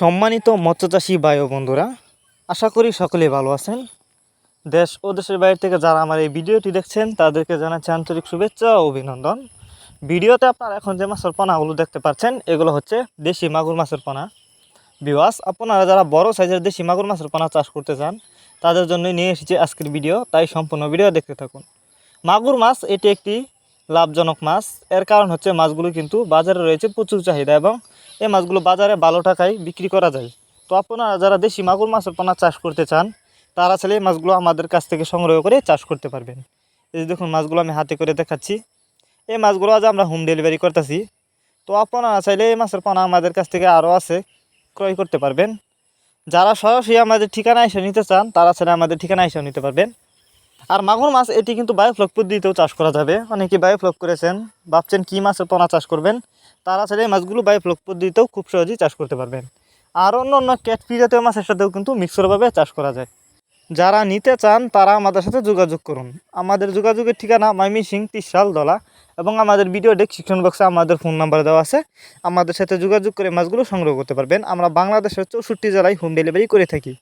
সম্মানিত মৎস্যচাষী ভাই ও বন্ধুরা, আশা করি সকলেই ভালো আছেন। দেশ ও দেশের বাইরে থেকে যারা আমার এই ভিডিওটি দেখছেন, তাদেরকে জানাচ্ছি আন্তরিক শুভেচ্ছা ও অভিনন্দন। ভিডিওতে আপনারা এখন যে মাছের পোনাগুলো দেখতে পাচ্ছেন, এগুলো হচ্ছে দেশি মাগুর মাছের পোনা। বিওয়াস আপনারা যারা বড় সাইজের দেশি মাগুর মাছের পোনা চাষ করতে চান, তাদের জন্য নিয়ে এসেছি আজকের ভিডিও, তাই সম্পূর্ণ ভিডিও দেখতে থাকুন। মাগুর মাছ, এটি একটি লাভজনক মাছ। এর কারণ হচ্ছে মাছগুলো কিন্তু বাজারে রয়েছে প্রচুর চাহিদা এবং এই মাছগুলো বাজারে ভালো টাকায় বিক্রি করা যায়। তো আপনারা যারা দেশি মাগুর মাছের পোনা চাষ করতে চান, তারা চাইলে মাছগুলো আমাদের কাছ থেকে সংগ্রহ করে চাষ করতে পারবেন। এই যে দেখুন, মাছগুলো আমি হাতে করে দেখাচ্ছি। এই মাছগুলো আজ আমরা হোম ডেলিভারি করতেছি। তো আপনারা চাইলে এই মাছের পোনা আমাদের কাছ থেকে আরও আছে, ক্রয় করতে পারবেন। যারা সরাসরি আমাদের ঠিকানা এসে নিতে চান, তারা চাইলে আমাদের ঠিকানা এসেও নিতে পারবেন। আর মাগুর মাছ, এটি কিন্তু বায়োফ্লক পদ্ধতিতেও চাষ করা যাবে। অনেকে বায়োফ্লক করেছেন, ভাবছেন কী মাছের পোনা চাষ করবেন। তারা চাইলে এই মাছগুলো বায়োফ্লক পদ্ধতিতেও খুব সহজেই চাষ করতে পারবেন। আর অন্য অন্য ক্যাটফি জাতীয় মাছের সাথেও কিন্তু মিক্সরভাবে চাষ করা যায়। যারা নিতে চান, তারা আমাদের সাথে যোগাযোগ করুন। আমাদের যোগাযোগের ঠিকানা মাইমি সিং তিসাল দলা। এবং আমাদের ভিডিও ডেসক্রিপশন বক্সে আমাদের ফোন নাম্বার দেওয়া আছে। আমাদের সাথে যোগাযোগ করে মাছগুলো সংগ্রহ করতে পারবেন। আমরা বাংলাদেশের চৌষট্টি জেলায় হোম ডেলিভারি করে থাকি।